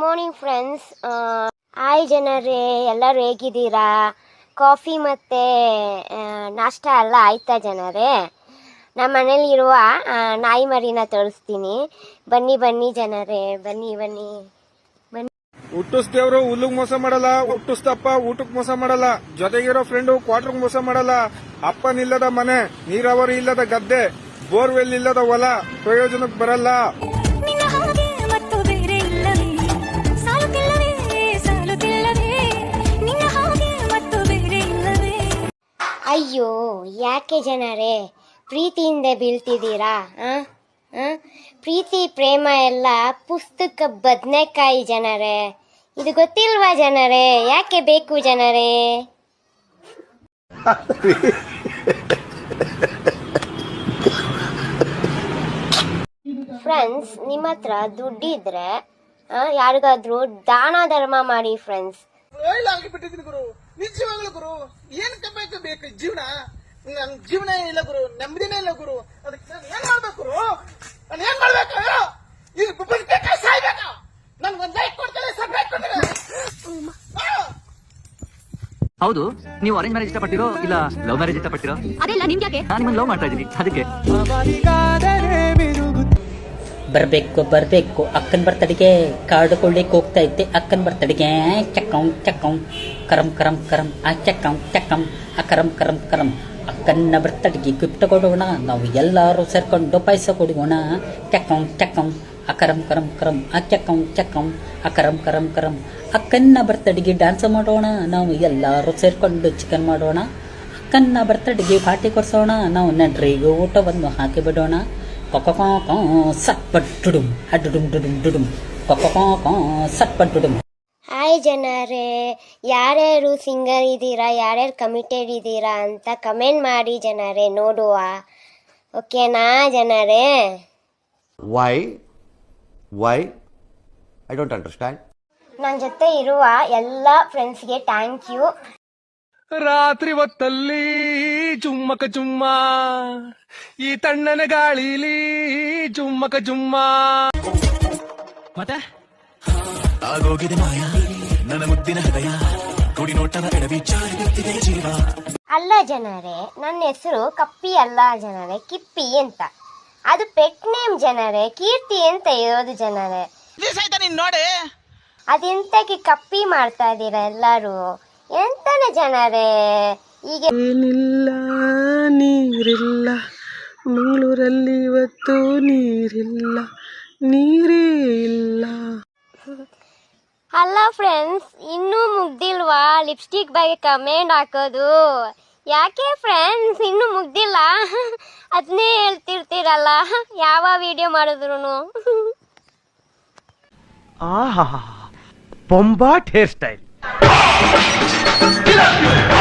Morning friends ಆಯ್ ಜನರೇ, ಎಲ್ಲರೂ ಹೇಗಿದ್ದೀರಾ? ಕಾಫಿ ಮತ್ತು ನಾಷ್ಟ ಎಲ್ಲ ಆಯ್ತಾ ಜನರೇ? ನಮ್ಮ ಮನೇಲಿರುವ ನಾಯಿ ಮರಿನ ತೋರಿಸ್ತೀನಿ. ಬನ್ನಿ ಬನ್ನಿ ಜನರೇ, ಬನ್ನಿ ಬನ್ನಿ. ಹುಟ್ಟಿಸ್ದೇವ್ರು ಹುಲ್ಲುಗ್ ಮೋಸ ಮಾಡಲ್ಲ ಹುಟ್ಟಿಸ್ತಪ್ಪ ಊಟಕ್ ಮೋಸ ಮಾಡಲ್ಲ, ಜೊತೆಗಿರೋ ಫ್ರೆಂಡು ಕ್ವಾರ್ಟರ್ ಮೋಸ ಮಾಡಲ್ಲ. ಅಪ್ಪನಿಲ್ಲದ ಮನೆ, ನೀರಾವರಿ ಇಲ್ಲದ ಗದ್ದೆ, ಬೋರ್ವೆಲ್ ಇಲ್ಲದ ಹೊಲ ಪ್ರಯೋಜನಕ್ಕೆ ಬರಲ್ಲ. ಅಯ್ಯೋ, ಯಾಕೆ ಜನರೇ? ಪ್ರೀತಿಯಿಂದ ಬೀಳ್ತಿದ್ದೀರಾ? ಪ್ರೀತಿ, ಪ್ರೇಮ ಎಲ್ಲ ಪುಸ್ತಕ ಬದನೆಕಾಯಿ ಜನರೇ. ಇದು ಗೊತ್ತಿಲ್ವಾ ಜನರೇ? ಯಾಕೆ ಬೇಕು ಜನರೇ? ಫ್ರೆಂಡ್ಸ್, ನಿಮ್ಮ ಹತ್ರ ದುಡ್ಡಿದ್ರೆ ಯಾರಿಗಾದ್ರೂ ದಾನ ಧರ್ಮ ಮಾಡಿ, ಫ್ರೆಂಡ್ಸ್. ಆಗಿಬಿಟ್ಟಿದ್ದೀನಿ ಗುರು. ನಿಜವಾಗ್ಲು ಗುರು ಏನ್ ಬೇಕು ಬೇಕು? ಜೀವನ? ನನ್ ಜೀವನ ಇಲ್ಲ ಗುರು ನೆಮ್ಮದಿನೇ ಇಲ್ಲ ಗುರು. ಅದಕ್ಕೆ ನಾನು ಏನ್ ಮಾಡ್ಬೇಕು ಗುರು? ನಾನು ಏನ್ ಮಾಡ್ಬೇಕು? ಈಗ ಬದುಕಬೇಕಾ ಸಾಯ್ಬೇಕಾ. ನನ್ ಒಂದ್ ಲೈಕ್ ಕೊಡ್ತಾರೆ ಸರ್ ಲೈಕ್ ಕೊಡ್ತಾರೆ! ಹೌದು ನೀವು ಅರೇಂಜ್ ಮ್ಯಾರೇಜ್ ಇಷ್ಟಪಟ್ಟಿರೋ ಇಲ್ಲ ಲವ್ ಮ್ಯಾರೇಜ್ ಇಷ್ಟಪಟ್ಟಿರೋ ಅದೆಲ್ಲ ನಿಮ್ಗೆ ನಾನು ನಿಮ್ಮನ್ನ ಲವ್ ಮಾಡ್ತಾ ಇದ್ದೀನಿ ಅದಕ್ಕೆ. ಬರಬೇಕು ಬರಬೇಕು. ಅಕ್ಕನ ಬರ್ತಡಿಗೆ ಕಾಡು ಕೊಳ್ಳಿಕ್ಕೆ ಹೋಗ್ತಾ ಇದ್ದೆ. ಅಕ್ಕನ ಬರ್ತಡಿಗೆ ಚಕ್ಕಂ ಚಕ್ಕಂ ಕರಂ ಕರಂ ಕರಂ. ಆ ಚಕ್ಕಂ ಚಕ್ಕಂ ಆ ಕರಂ ಕರಂ ಕರಂ. ಅಕ್ಕನ ಬರ್ತಡಿಗೆ ಗಿಫ್ಟ್ ಕೊಡೋಣ. ನಾವು ಎಲ್ಲರೂ ಸೇರ್ಕೊಂಡು ಪಾಯಸ ಕೊಡೋಣ ಚಕ್ಕಂ ಚಕ್ಕಂ ಆ ಕರಂ ಕರಂ ಕರಂ. ಆ ಚಕ್ಕಂ ಚಕ್ಕಂ ಆ ಕರಂ ಕರಂ ಕರಂ. ಅಕ್ಕನ ಬರ್ತಡಿಗೆ ಡ್ಯಾನ್ಸ್ ಮಾಡೋಣ. ನಾವು ಎಲ್ಲರೂ ಸೇರ್ಕೊಂಡು ಚಿಕನ್ ಮಾಡೋಣ. ಅಕ್ಕನ ಬರ್ತಡಿಗೆ ಪಾರ್ಟಿ ಕೊಡ್ಸೋಣ. ನಾವು ನಡ್ರಿಗೆ ಊಟವನ್ನು ಹಾಕಿ ಬಿಡೋಣ ಕೊಕೊಕೊ ಕೊಕೊಕೊ ಹಾಯ್ ಜನರೇ. ಯಾರ್ಯಾರು ಸಿಂಗರ್ ಇದ್ದೀರಾ ಯಾರ್ಯಾರು ಕಮಿಟೆಡ್ ಇದ್ದೀರಾ ಅಂತ ಕಮೆಂಟ್ ಮಾಡಿ ಜನರೇ ನೋಡುವ. ಓಕೆನಾ ಜನರೇ? Why why I don't understand ನನ್ನ ಜೊತೆ ಇರುವ ಎಲ್ಲ ಫ್ರೆಂಡ್ಸ್ಗೆ ಥ್ಯಾಂಕ್ ಯು ರಾತ್ರಿ ಹೊತ್ತಲ್ಲಿ ಚುಮ್ಮಕ ಚುಮ್ಮ ಈ ತಣ್ಣನ ಗಾಳಿಲಿ ಚುಮ್ಮಕ ಚುಮ್ಮ ಜೀವ. ಅಲ್ಲ ಜನರೇ ನನ್ನ ಹೆಸರು ಕಪ್ಪಿ ಅಲ್ಲ ಜನರೇ ಕಿಪ್ಪಿ ಅಂತ. ಅದು ಪೆಟ್ ನೇಮ್ ಜನರೇ ಕೀರ್ತಿ ಅಂತ ಇರೋದು ಜನರೇ. ನೋಡಿ. ಅದೆಂತಕ್ಕೆ ಕಪ್ಪಿ ಮಾಡ್ತಾ ಇದ್ದೀರಾ ಎಲ್ಲರೂ? ಎಂತನ ಜನರೇ? ಈಗ ಏನಿಲ್ಲ ನೀರಿಲ್ಲ. ಮಂಗಳೂರಲ್ಲಿ ಇವತ್ತು ನೀರಿಲ್ಲ. ನೀರೇ ಇಲ್ಲ. ಅಲ್ಲ ಫ್ರೆಂಡ್ಸ್ ಇನ್ನೂ ಮುಗ್ದಿಲ್ವಾ? ಲಿಪ್ಸ್ಟಿಕ್ ಬಗ್ಗೆ ಕಮೆಂಟ್ ಹಾಕೋದು. ಯಾಕೆ ಫ್ರೆಂಡ್ಸ್ ಇನ್ನೂ ಮುಗ್ದಿಲ್ಲ? ಅದನ್ನೇ ಹೇಳ್ತಿರ್ತೀರಲ್ಲ ಯಾವ ವಿಡಿಯೋ ಮಾಡಿದ್ರು ಆಹಾ ಬೊಂಬಾಟ್ ಹೇರ್ ಸ್ಟೈಲ್ ¡Mira!